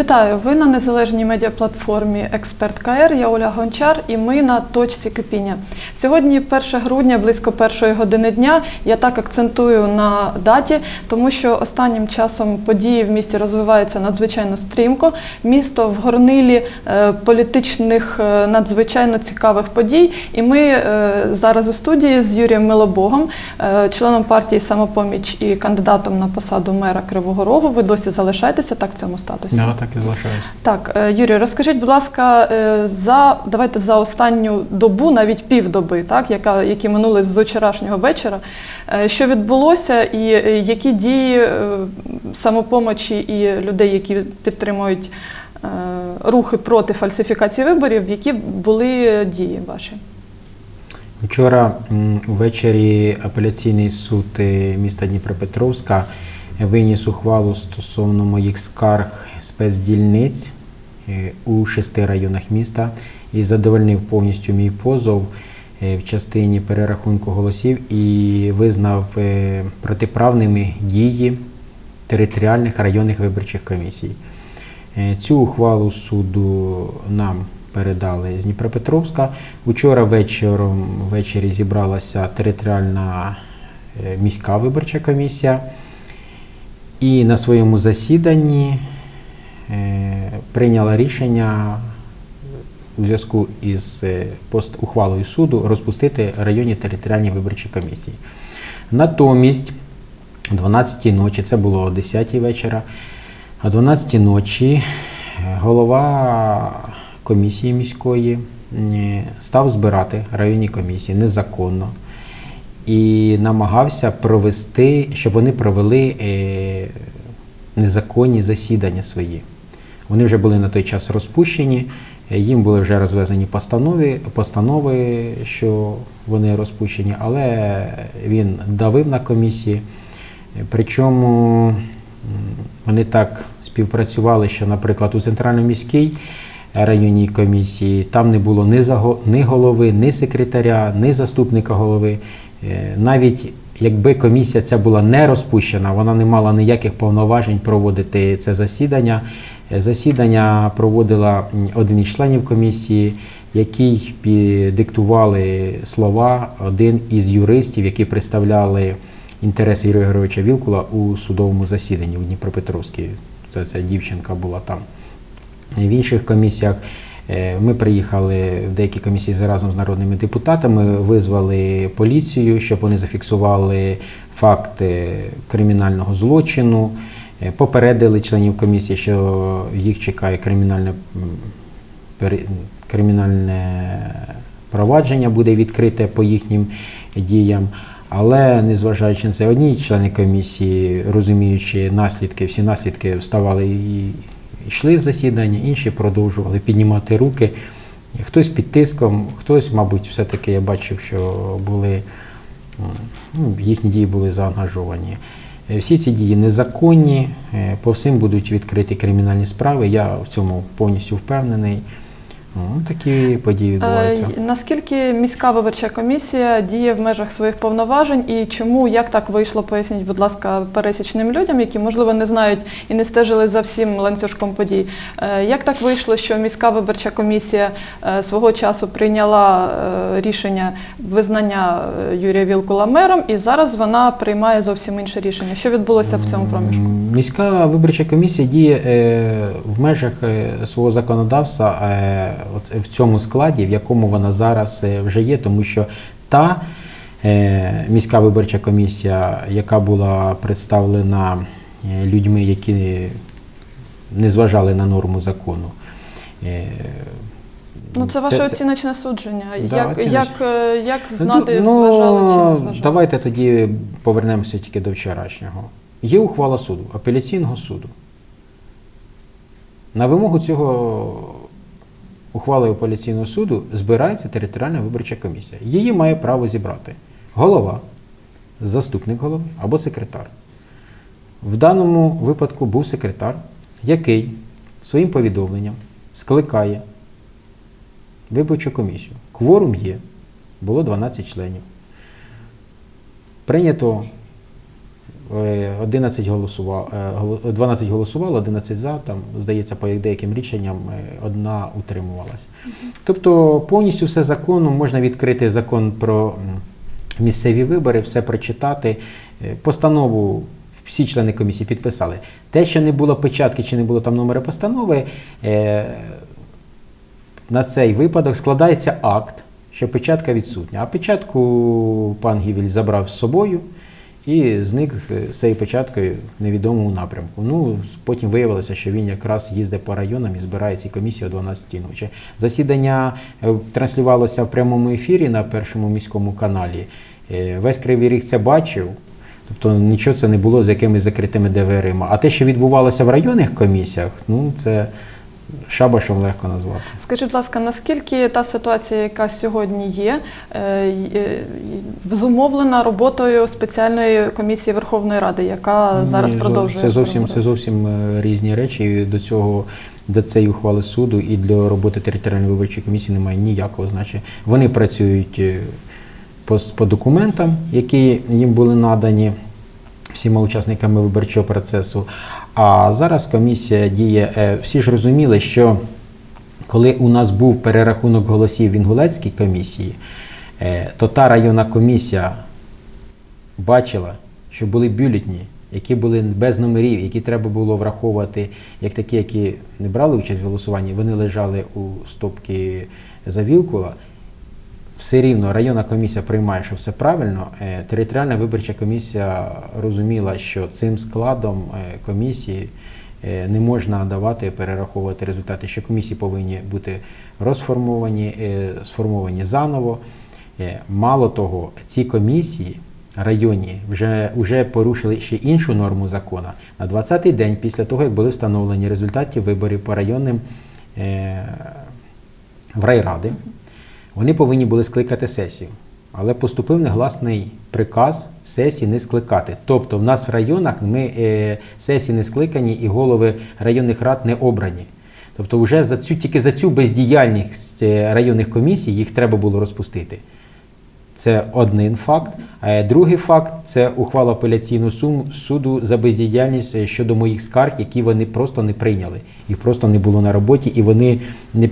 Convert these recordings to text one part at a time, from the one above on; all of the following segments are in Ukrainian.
Вітаю! Ви на незалежній медіаплатформі Експерт КР. Я Оля Гончар, і ми на точці кипіння. Сьогодні 1 грудня, близько першої години дня. Я так акцентую на даті, тому що останнім часом події в місті розвиваються надзвичайно стрімко. Місто в горнилі е, політичних е, надзвичайно цікавих подій. І ми е, зараз у студії з Юрієм Милобогом, членом партії самопоміч і кандидатом на посаду мера Кривого Рогу. Ви досі залишаєтеся так в цьому статусі? Так і залишаюся. Так, е, Юрій, розкажіть, будь ласка, е, за давайте за останню добу, навіть півдоби, так, яка які минули з вчорашнього вечора. е, Що відбулося, і які дії самопомочі і людей, які підтримують рухи проти фальсифікації виборів, які були дії ваші? Вчора ввечері апеляційний суд міста Дніпропетровська виніс ухвалу стосовно моїх скарг спецдільниць е, у шести районах міста і задовольнив повністю мій позов е, в частині перерахунку голосів і визнав е, протиправними дії територіальних районних виборчих комісій. Цю ухвалу суду нам передали з Дніпропетровська. Учора вечором ввечері зібралася територіальна міська виборча комісія. І на своєму засіданні е, прийняла рішення у зв'язку із е, пост- ухвалою суду розпустити районні територіальні виборчі комісії. Натомість, о 12 ночі, це було о 10 вечора, о 12 ночі е, голова комісії міської став збирати районні комісії незаконно і намагався провести, щоб вони провели е, незаконні засідання свої. Вони вже були на той час розпущені, е, їм були вже розвезені постанови, постанови, що вони розпущені, але він давив на комісії. Причому вони так співпрацювали, що, наприклад, у центрально-міській районній комісії там не було ні голови, ні секретаря, ні заступника голови. Е, Навіть якби комісія ця була не розпущена, вона не мала ніяких повноважень проводити це засідання. Е, Засідання проводила один із членів комісії, який диктували слова один із юристів, які представляли інтереси Юрія Григоровича Вілкула у судовому засіданні у Дніпропетровській. Це, ця дівчинка була там. В інших комісіях ми приїхали в деякі комісії разом з народними депутатами, визвали поліцію, щоб вони зафіксували факти кримінального злочину, е, попередили членів комісії, що їх чекає кримінальне, кримінальне провадження буде відкрите по їхнім діям. Але незважаючи на це, одні члени комісії, розуміючи наслідки, всі наслідки вставали і йшли з засідання, інші продовжували піднімати руки. Хтось під тиском, хтось, мабуть, все-таки я бачив, що були ну, їхні дії були заангажовані. Е, Всі ці дії незаконні, е, по всім будуть відкриті кримінальні справи. Я в цьому повністю впевнений. Ну, такі події відбуваються. Е, Наскільки міська виборча комісія діє в межах своїх повноважень і чому як так вийшло? Поясніть, будь ласка, пересічним людям, які можливо не знають і не стежили за всім ланцюжком подій. Е, Як так вийшло, що міська виборча комісія е, свого часу прийняла е, рішення визнання Юрія Вілкула мером, і зараз вона приймає зовсім інше рішення? Що відбулося в цьому проміжку? Міська виборча комісія діє е, в межах свого законодавства е, в цьому складі, в якому вона зараз е, вже є, тому що та е, міська виборча комісія, яка була представлена е, людьми, які не зважали на норму закону. Ну, це ваше оціночне судження. Да, як, оціночне. як, як знати, Ну, зважали чи не зважали? Давайте тоді повернемося тільки до вчорашнього. Є ухвала суду, апеляційного суду. На вимогу цього ухвали апеляційного суду збирається територіальна виборча комісія. Її має право зібрати голова, заступник голови або секретар. В даному випадку був секретар, який своїм повідомленням скликає виборчу комісію. Кворум є, було 12 членів. Прийнято 11 голосувало, 12 голосувало, 11 за, там, здається, по деяким рішенням е, одна утримувалась. Тобто повністю все законно, можна відкрити закон про місцеві вибори, все прочитати. Е, Постанову всі члени комісії підписали. Те, що не було печатки чи не було там номера постанови, е, на цей випадок складається акт, що печатка відсутня. А печатку пан Гівіль забрав з собою і зник з цією в невідомому напрямку. Ну, потім виявилося, що він якраз їздить по районам і збирає ці комісії о 12 ночі. Засідання е, транслювалося в прямому ефірі на першому міському каналі. Е, Весь Кривий Ріг це бачив. Тобто нічого це не було з якимись закритими дверима. А те, що відбувалося в районних комісіях, ну це шабашем легко назвати. Скажіть, будь ласка, наскільки та ситуація, яка сьогодні є, е, зумовлена роботою спеціальної комісії Верховної Ради, яка зараз Ні, продовжує Це зовсім, це зовсім е, різні речі. До цього до цієї ухвали суду і для роботи територіальної виборчої комісії немає ніякого значення. Вони працюють е, по, по документам, які їм були надані всіма учасниками виборчого процесу. А зараз комісія діє. е, Всі ж розуміли, що коли у нас був перерахунок голосів в Інгулецькій комісії, е, то та районна комісія бачила, що були бюлетні, які були без номерів, які треба було враховувати як такі, які не брали участь в голосуванні, вони лежали у стопки завілкула. Все рівно районна комісія приймає, що все правильно. Е, Територіальна виборча комісія розуміла, що цим складом е, комісії е, не можна давати перераховувати результати, що комісії повинні бути розформовані, сформовані заново. Мало того, ці комісії районні вже, вже порушили ще іншу норму закону. На 20-й день після того, як були встановлені результати виборів по районним в райради, вони повинні були скликати сесію. Але поступив негласний приказ сесії не скликати. Тобто в нас в районах ми е, сесії не скликані і голови районних рад не обрані. Тобто, вже за цю тільки за цю бездіяльність е, районних комісій їх треба було розпустити. Це один факт. А другий факт це ухвала апеляційного суду за бездіяльність е, щодо моїх скарг, які вони просто не прийняли. Їх просто не було на роботі, і вони не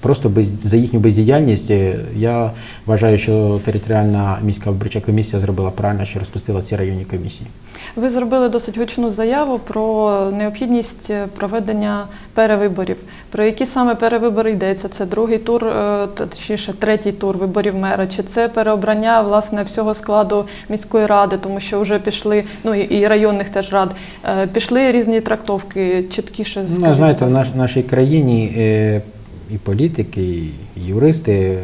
просто без за їхню бездіяльність. е, Я вважаю, що територіальна міська виборча комісія зробила правильно, що розпустила ці районні комісії. Ви зробили досить гучну заяву про необхідність е, проведення перевиборів. Про які саме перевибори йдеться? Це другий тур, е, точніше, третій тур виборів мера, чи це переобрання власне всього складу міської ради, тому що вже пішли, ну і районних теж рад, е, пішли різні трактовки, чіткіше скажіть. Ну, знаєте, в наш, нашій країні е, і політики, і юристи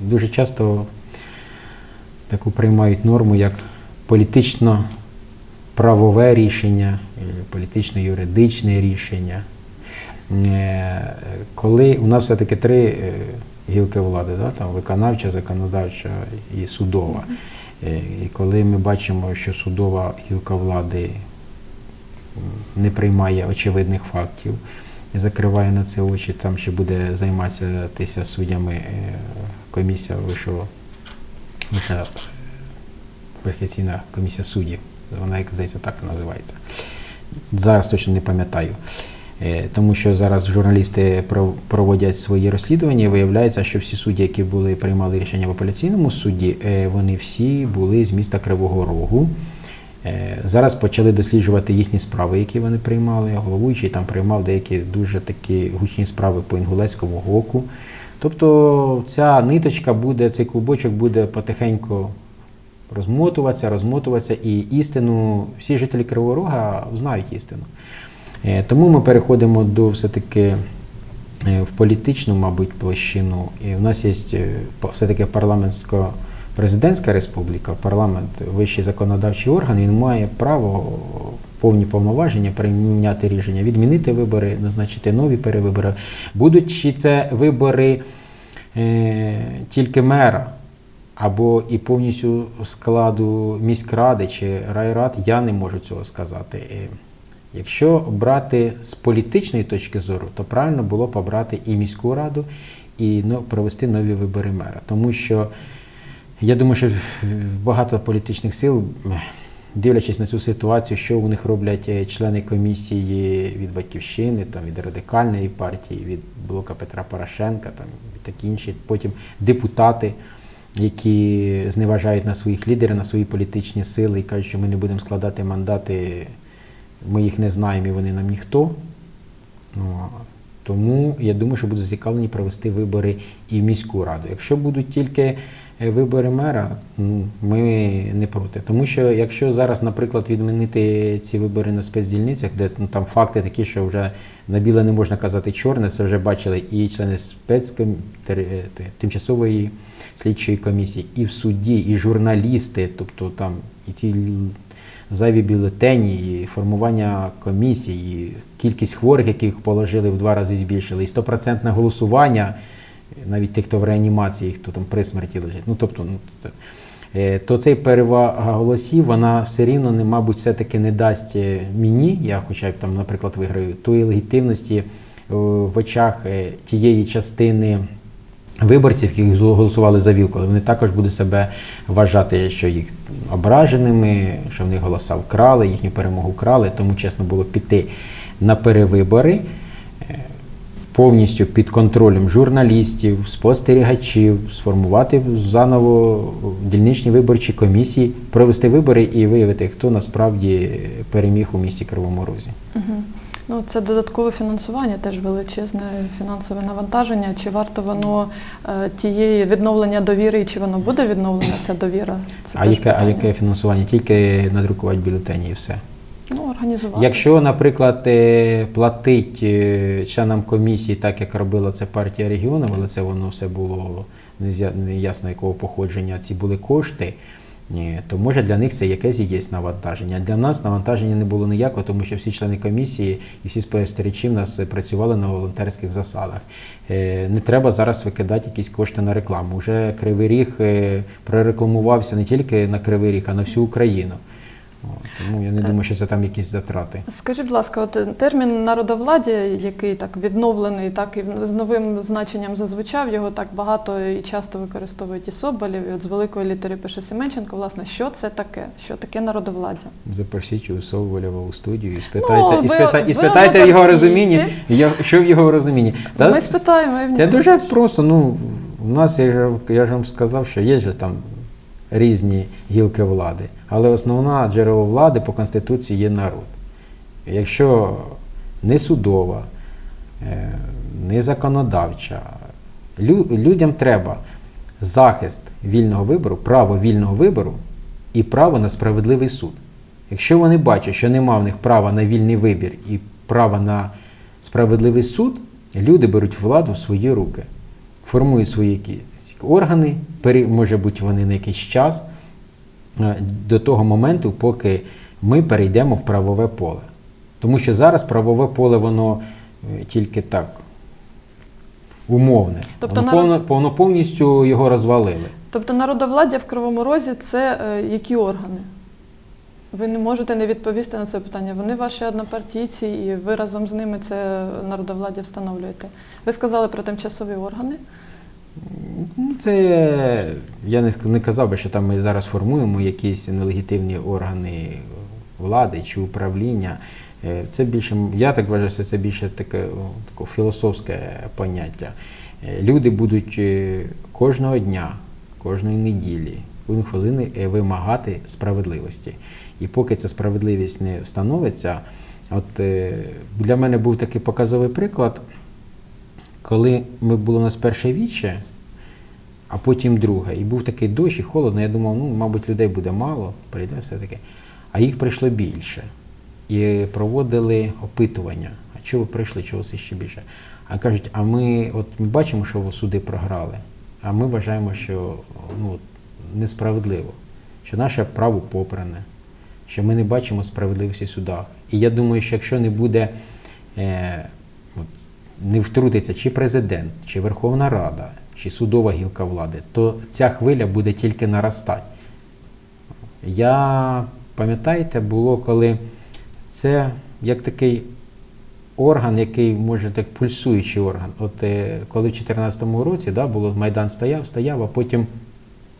дуже часто таку приймають норму як політично-правове рішення, е, політично-юридичне рішення. Е, Коли у нас все-таки три е, гілки влади, да? там виконавча, законодавча і судова. Е, І коли ми бачимо, що судова гілка влади не приймає очевидних фактів, закриває на це очі, там ще буде займатися суддями комісія вищого, вища верхаційна комісія суддів. Вона, як здається, так називається. Зараз точно не пам'ятаю. Е, Тому що зараз журналісти проводять свої розслідування, і виявляється, що всі судді, які були приймали рішення в апеляційному суді, е, вони всі були з міста Кривого Рогу. Е, Зараз почали досліджувати їхні справи, які вони приймали. Головуючий там приймав деякі дуже такі гучні справи по Інгулецькому гоку. Тобто ця ниточка буде, цей клубочок буде потихеньку розмотуватися, розмотуватися, і істину, всі жителі Кривого Рога знають істину. Е, Тому ми переходимо до все-таки е, в політичну, мабуть, площину. І в нас є е, все-таки парламентсько-президентська республіка, парламент, вищий законодавчий орган, він має право повні повноваження прийняти рішення, відмінити вибори, назначити нові перевибори. Будуть чи це вибори е, тільки мера, або і повністю складу міськради чи райрад, я не можу цього сказати. Якщо брати з політичної точки зору, то правильно було б обрати і міську раду, і ну, провести нові вибори мера. Тому що я думаю, що багато політичних сил дивлячись на цю ситуацію, що у них роблять е, члени комісії від Батьківщини, там, від Радикальної партії, від блока Петра Порошенка, там, і такі інші, потім депутати, які зневажають на своїх лідерів, на свої політичні сили і кажуть, що ми не будемо складати мандати, ми їх не знаємо і вони нам ніхто. Тому я думаю, що будуть зацікавлені провести вибори і в міську раду. Якщо будуть тільки е, вибори мера, ну, ми не проти. Тому що якщо зараз, наприклад, відмінити ці вибори на спецдільницях, де ну, там факти такі, що вже на біле не можна казати чорне, це вже бачили і члени спецком... е, тимчасової слідчої комісії, і в суді, і журналісти, тобто там і ці зайві бюлетені, і формування комісії, і кількість хворих, яких положили в два рази збільшили, і стопроцентне голосування, навіть тих, хто в реанімації, хто там при смерті лежить. Ну, тобто, ну, це, е, то цей перевага голосів, вона все рівно, не, мабуть, все-таки не дасть е, мені, я хоча б там, наприклад, виграю, тої легітимності е, в очах тієї частини виборців, які голосували за Вілколи, вони також будуть себе вважати, що їх ображеними, що в них голоса вкрали, їхню перемогу вкрали. Тому чесно було піти на перевибори е, повністю під контролем журналістів, спостерігачів, сформувати заново дільничні виборчі комісії, провести вибори і виявити, хто насправді переміг у місті Кривому Розі. Угу. Ну, це додаткове фінансування, теж величезне фінансове навантаження. Чи варто воно е, тієї відновлення довіри, і чи воно буде відновлена ця довіра? Це А теж яке, а яке фінансування? Тільки надрукувати бюлетені і все. Ну, організувати. Якщо, наприклад, е, платить е, членам комісії, так як робила це партія регіонів, але це воно все було незя- неясно якого походження ці були кошти, ні, то може для них це якесь і є навантаження. Для нас навантаження не було ніякого, тому що всі члени комісії і всі спостерігачі в нас працювали на волонтерських засадах. Е, Не треба зараз викидати якісь кошти на рекламу. Уже Кривий Ріг е, прорекламувався не тільки на Кривий Ріг, а на всю Україну. Тому я не думаю, що це там якісь затрати. Скажіть, будь ласка, от термін народовладдя, який так відновлений, так і з новим значенням зазвичав, його так багато і часто використовують і Соболєв, і от з великої літери пише Семенченко. Власне, що це таке? Що таке народовладдя? Запросіть у Соболєва у студію і спитайте, Ну, і ви- спитайте, ви і спитайте в його розумінні, що в його розумінні. Та Ми спитаємо. Це дуже просто. Ну, у нас, я ж, я ж вам сказав, що є же там різні гілки влади, але основна джерело влади по Конституції є народ. Якщо не судова, е, не законодавча, людям треба захист вільного вибору, право вільного вибору і право на справедливий суд. Якщо вони бачать, що нема в них права на вільний вибір і права на справедливий суд, люди беруть владу в свої руки, формують свої органи, може бути вони на якийсь час е, до того моменту, поки ми перейдемо в правове поле. Тому що зараз правове поле, воно е, тільки так умовне. Тобто воно, народ- повно, повно повністю його розвалили. Тобто народовладдя в Кривому Розі це е, які органи? Ви не можете не відповісти на це питання. Вони ваші однопартійці, і ви разом з ними це народовладдя встановлюєте. Ви сказали про тимчасові органи. Ну, Це я не, не казав би, що там ми зараз формуємо якісь нелегітимні органи влади чи управління. Е, Це більше, я так вважаю, що це більше таке, таке філософське поняття. Е, Люди будуть е, кожного дня, кожної неділі, хвилини вимагати справедливості. І поки ця справедливість не встановиться, от для мене був такий показовий приклад. Коли ми було у нас перше віче, а потім друге, і був такий дощ і холодно, я думав, ну, мабуть, людей буде мало, прийде все-таки. А їх прийшло більше. І проводили опитування. А чого ви прийшли, чого вас ще більше? А кажуть, а ми от ми бачимо, що ви суди програли, а ми вважаємо, що ну, несправедливо, що наше право попране, що ми не бачимо справедливості в судах. І я думаю, що якщо не буде е, не втрутиться чи президент, чи Верховна Рада, чи судова гілка влади, то ця хвиля буде тільки наростати. Я пам'ятаєте, було коли це як такий орган, який може так пульсуючий орган. От е, коли в 2014 році да, було Майдан стояв, стояв, а потім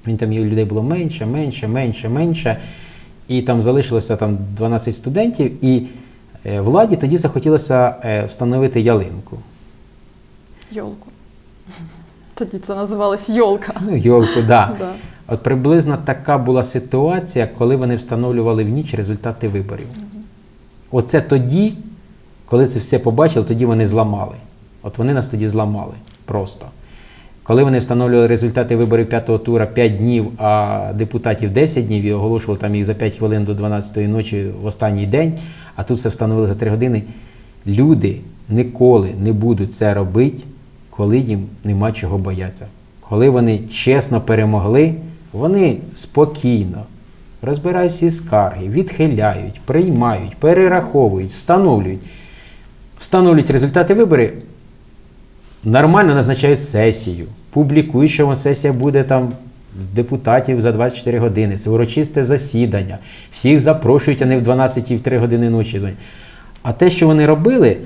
він там людей було менше, менше, менше, менше. і там залишилося там 12 студентів, і владі тоді захотілося е, встановити ялинку. Йолку. Тоді це називалось йолка. Ну, йолку, да. Да. От приблизно така була ситуація, коли вони встановлювали в ніч результати виборів. Оце тоді, коли це все побачили, тоді вони зламали. От вони нас тоді зламали просто. Коли вони встановлювали результати виборів п'ятого тура 5 днів, а депутатів 10 днів і оголошували там їх за 5 хвилин до 12-ї ночі в останній день, а тут все встановили за 3 години. Люди ніколи не будуть це робити, коли їм нема чого боятися. Коли вони чесно перемогли, вони спокійно розбирають всі скарги, відхиляють, приймають, перераховують, встановлюють. Встановлюють результати виборів, нормально назначають сесію, публікують, що сесія буде там депутатів за 24 години. Це урочисте засідання. Всіх запрошують, а не в 12 і в 3 години ночі. А те, що вони робили,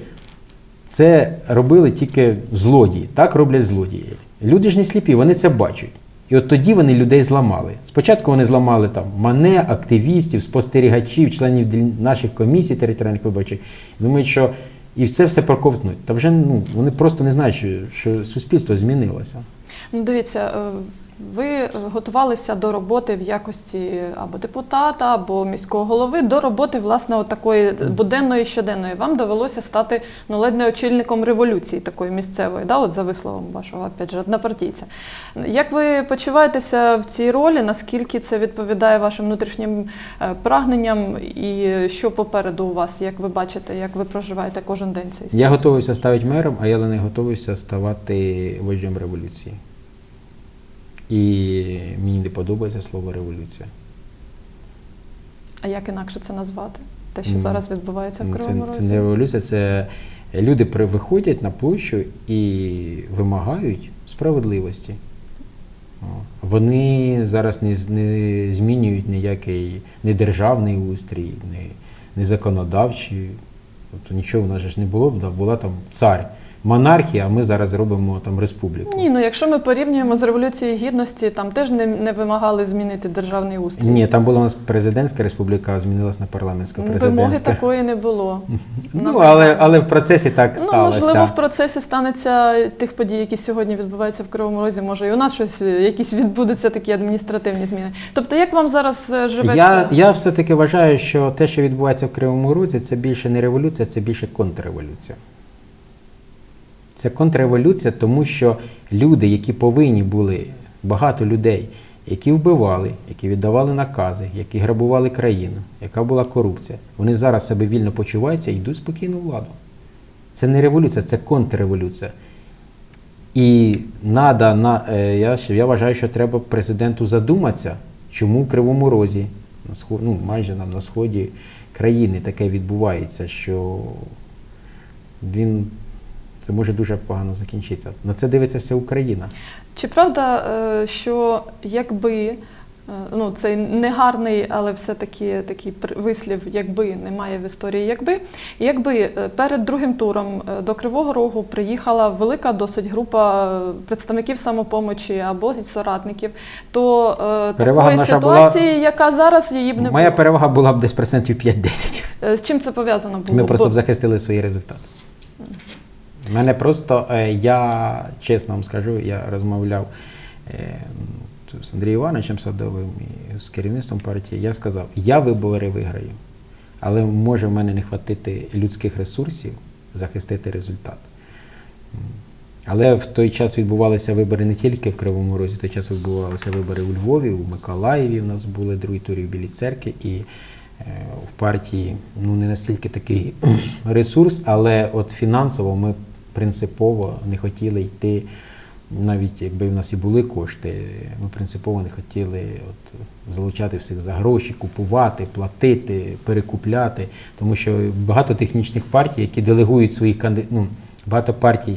це робили тільки злодії. Так роблять злодії. Люди ж не сліпі, вони це бачать. І от тоді вони людей зламали. Спочатку вони зламали там мене, активістів, спостерігачів, членів наших комісій територіальних виборчих. Думають, що і це все проковтнуть. Та вже ну, вони просто не знають, що, що суспільство змінилося. Ну, дивіться, е, ви готувалися до роботи в якості або депутата, або міського голови, до роботи, власне, от такої буденної щоденної. Вам довелося стати ну, ледь не очільником революції такої місцевої, да, от за висловом вашого опять же, однопартійця. Як ви почуваєтеся в цій ролі? Наскільки це відповідає вашим внутрішнім е, прагненням, і що попереду у вас, як ви бачите, як ви проживаєте кожен день цей Я готовився ставати мером, а я не готовився ставати вождем революції. І мені не подобається слово революція. А як інакше це назвати? Те, що зараз відбувається в Кривому Це, це не революція, це люди виходять на площу і вимагають справедливості. Вони зараз не, не змінюють ніякий не державний устрій, не, не законодавчий. Тобто нічого в нас ж не було, да, була там цар, монархія, а ми зараз робимо там республіку. Ні, ну якщо ми порівнюємо з революцією гідності, там теж не, не вимагали змінити державний устрій. Ні, там була у нас президентська республіка, а змінилась на парламентська Вимоги такої не було. Ну, але, але в процесі так Ну, сталося. можливо, в процесі станеться тих подій, які сьогодні відбуваються в Кривому Розі. Може, і у нас щось, якісь відбудуться такі адміністративні зміни. Тобто, як вам зараз е, живеться? Я, я все-таки вважаю, що те, що відбувається в Кривому Розі, це більше не революція, це більше контрреволюція. Це контрреволюція, тому що люди, які повинні були, багато людей, які вбивали, які віддавали накази, які грабували країну, яка була корупція, вони зараз себе вільно почуваються і йдуть спокійно владу. Це не революція, це контрреволюція. І надо, на, е, я, я вважаю, що треба президенту задуматися, чому в Кривому Розі, на сход, ну, майже на, на сході країни таке відбувається, що він це може дуже погано закінчитися. На це дивиться вся Україна. Чи правда, е, що якби е, ну цей негарний, але все-таки такий вислів, якби немає в історії, якби якби е, перед другим туром до Кривого Рогу приїхала велика досить група представників самопомочі або зі соратників, то Перевага такої наша була- ситуації, яка зараз її б не Моя було. перевага була б десь процентів 5-10. Е, З чим це пов'язано було? Ми просто б захистили свої результати. Мене просто, е, я чесно вам скажу, я розмовляв е, з Андрієм Івановичем Садовим і з керівництвом партії. Я сказав, я вибори виграю, але може в мене не хватити людських ресурсів захистити результат. Але в той час відбувалися вибори не тільки в Кривому Розі, в той час відбувалися вибори у Львові, у Миколаєві. У нас були другі турі в Білій церкві. І е, в партії ну, не настільки такий ресурс, але от фінансово ми принципово не хотіли йти, навіть якби в нас і були кошти, ми принципово не хотіли от, залучати всіх за гроші, купувати, платити, перекупляти. Тому що багато технічних партій, які делегують свої канди... ну, багато партій,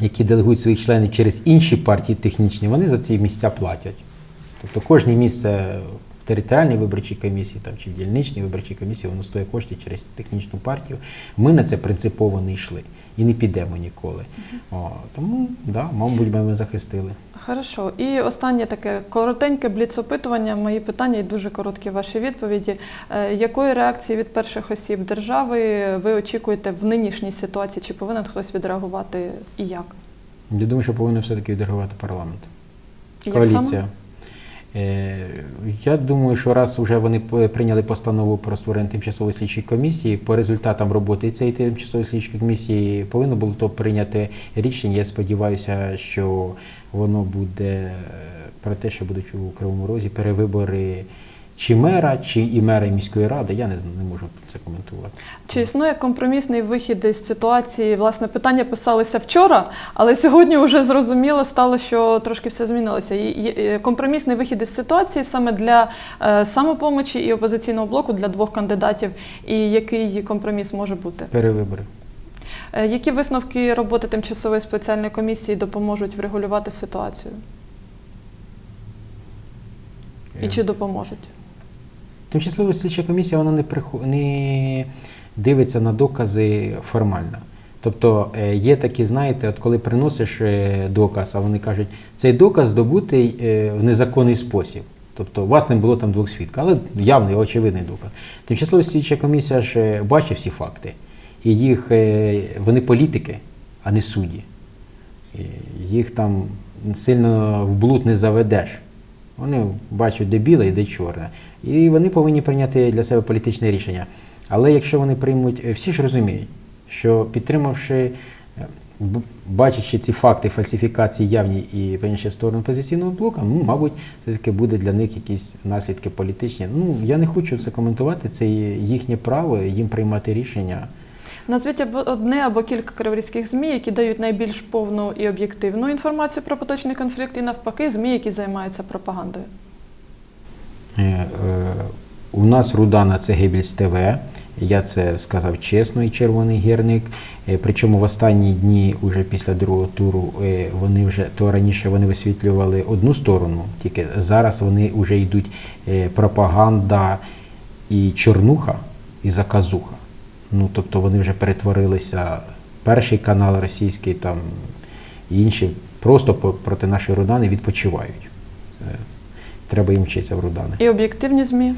які делегують своїх членів через інші партії технічні, вони за ці місця платять. Тобто кожне місце територіальній виборчій комісії там, чи в дільничній виборчій комісії, воно стоїть кошти через технічну партію. Ми на це принципово не йшли і не підемо ніколи. О, тому, да, мабуть, ми захистили. Хорошо. І останнє таке коротеньке бліц-опитування. Мої питання і дуже короткі ваші відповіді. Е, Якої реакції від перших осіб держави ви очікуєте в нинішній ситуації? Чи повинен хтось відреагувати і як? Я думаю, що повинен все-таки відреагувати парламент. Коаліція. Е, Я думаю, що раз вже вони прийняли постанову про створення тимчасової слідчої комісії, по результатам роботи цієї тимчасової слідчої комісії повинно було то прийняти рішення. Я сподіваюся, що воно буде е, про те, що будуть у Кривому Розі перевибори чи мера, чи і мера міської ради. Я не, не можу це коментувати. Чи існує компромісний вихід із ситуації? Власне, питання писалися вчора, але сьогодні вже зрозуміло стало, що трошки все змінилося. І е, Компромісний вихід із ситуації саме для е, самопомочі і опозиційного блоку для двох кандидатів. І який компроміс може бути? Перевибори. Е, Які висновки роботи тимчасової спеціальної комісії допоможуть врегулювати ситуацію? І чи допоможуть? Тимчасова слідча комісія вона не, прихо- не дивиться на докази формально. Тобто е, є такі, знаєте, от коли приносиш е, доказ, а вони кажуть, цей доказ здобутий е, в незаконний спосіб. Тобто у вас не було там двох свідків, але явний, очевидний доказ. Тимчасова слідча комісія ж бачить всі факти. І їх, вони політики, а не судді. Їх там сильно в блуд не заведеш. Вони бачать, де біле і де чорне. І вони повинні прийняти для себе політичне рішення. Але якщо вони приймуть, е, всі ж розуміють, що підтримавши, е, бачачи ці факти фальсифікації явні і прийнявши сторону позиційного блоку, ну, мабуть, все-таки буде для них якісь наслідки політичні. Ну, я не хочу це коментувати, це їхнє право, їм приймати рішення. Назвіть одне або кілька криворізьких ЗМІ, які дають найбільш повну і об'єктивну інформацію про поточний конфлікт, і навпаки, ЗМІ, які займаються пропагандою. Е, е, У нас Рудана це Гебельс ТВ. Я це сказав чесно, і червоний гірник. Е, Причому в останні дні, уже після другого туру, вони вже то раніше вони висвітлювали одну сторону, тільки зараз вони вже йдуть пропаганда і чорнуха, і заказуха. Ну, тобто вони вже перетворилися. Перший канал російський, там і інші просто проти нашої Рудани відпочивають. Е, Треба їм вчитися в Рудани. І об'єктивні ЗМІ.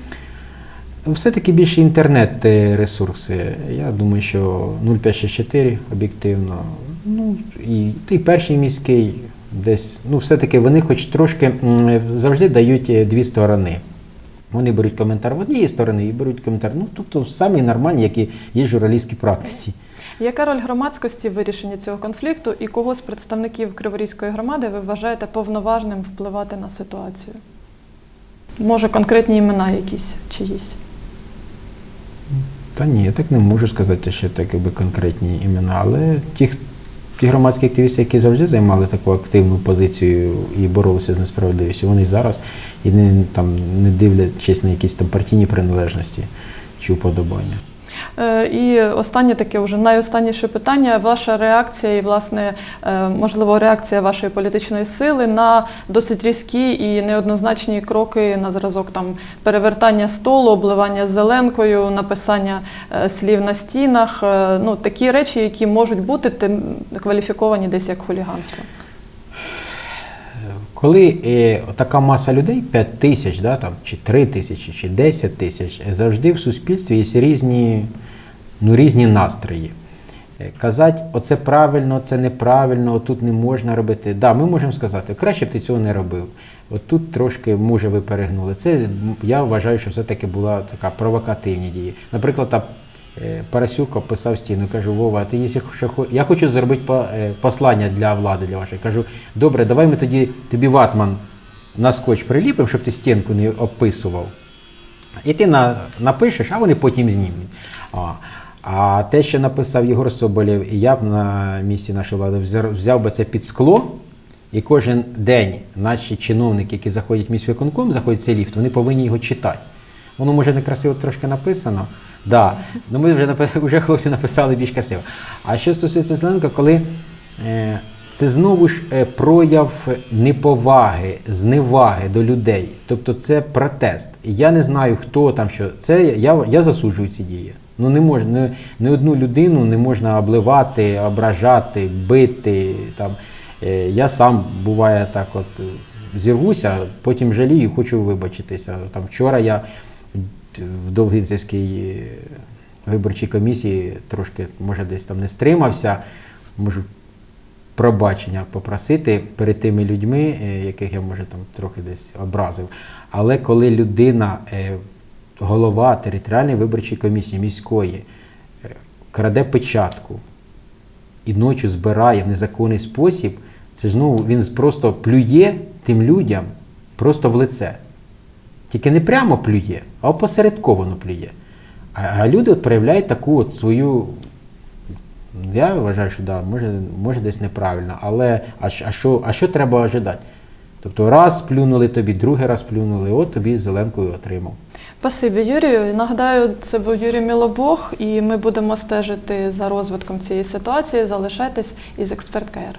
Все-таки більше інтернет-ресурси. Я думаю, що 0564 об'єктивно. Ну, і, й перший міський десь. Ну, все-таки вони хоч трошки завжди дають е, дві сторони. Вони беруть коментар в однієї сторони і беруть коментар. Ну, тобто самі нормальні, які є в журналістській практиці. Яка роль громадськості в вирішенні цього конфлікту і кого з представників Криворізької громади ви вважаєте повноважним впливати на ситуацію? Може, конкретні імена якісь чиїсь? Та ні, я так не можу сказати, що так якби конкретні імена, але ті, ті громадські активісти, які завжди займали таку активну позицію і боролися з несправедливістю, вони зараз і не, там, не дивлячись на якісь там партійні приналежності чи уподобання. Е, І останнє таке вже найостанніше питання. Ваша реакція і, власне, е, можливо, реакція вашої політичної сили на досить різкі і неоднозначні кроки на зразок там перевертання столу, обливання зеленкою, написання е, слів на стінах. Ну такі речі, які можуть бути кваліфіковані десь як хуліганство. Коли е, така маса людей, 5 тисяч, да, там, чи 3 тисячі, чи 10 тисяч, е, завжди в суспільстві є різні, ну, різні настрої. Е, Казати, оце правильно, це неправильно, отут не можна робити. Да, ми можемо сказати, краще б ти цього не робив. От тут трошки, може, ви перегнули. Це я вважаю, що все-таки була така провокативні дії. Наприклад, та Парасюк описав стіну. Кажу, Вова, ти якщо я хочу зробити е, послання для влади, для вашої. Кажу, добре, давай ми тоді тобі ватман на скотч приліпимо, щоб ти стінку не описував. І ти на, напишеш, а вони потім знімуть. А, а те, що написав Єгор Соболєв, і я б на місці нашої влади взяв би це під скло, і кожен день наші чиновники, які заходять в міськвиконком, заходять в цей ліфт, вони повинні його читати. Воно може некрасиво трошки написано. Да. Ну ми вже, вже хлопці написали більш красиво. А що стосується Зеленка, коли е, Це знову ж е, прояв неповаги, зневаги до людей. Тобто це протест. Я не знаю, хто там що. Це я, я засуджую ці дії. Ну не можна не, не одну людину не можна обливати, ображати, бити. Там. Е, Я сам буває так, от зірвуся, потім жалію, хочу вибачитися. Там вчора я в Довгинцівській е, виборчій комісії трошки, може, десь там не стримався, можу пробачення попросити перед тими людьми, е, яких я може там трохи десь образив. Але коли людина, е, голова територіальної виборчої комісії міської, краде печатку і ночі збирає в незаконний спосіб, це знову він просто плює тим людям просто в лице. Тільки не прямо плює, а опосередковано плює. А, люди от проявляють таку от свою. Я вважаю, що да, може, може десь неправильно, але а, а, що, а що треба ожидати? Тобто раз плюнули тобі, другий раз плюнули, от тобі зеленкою отримав. Спасибі, Юрію. Нагадаю, це був Юрій Мілобог, і ми будемо стежити за розвитком цієї ситуації. Залишайтесь із експерт КР.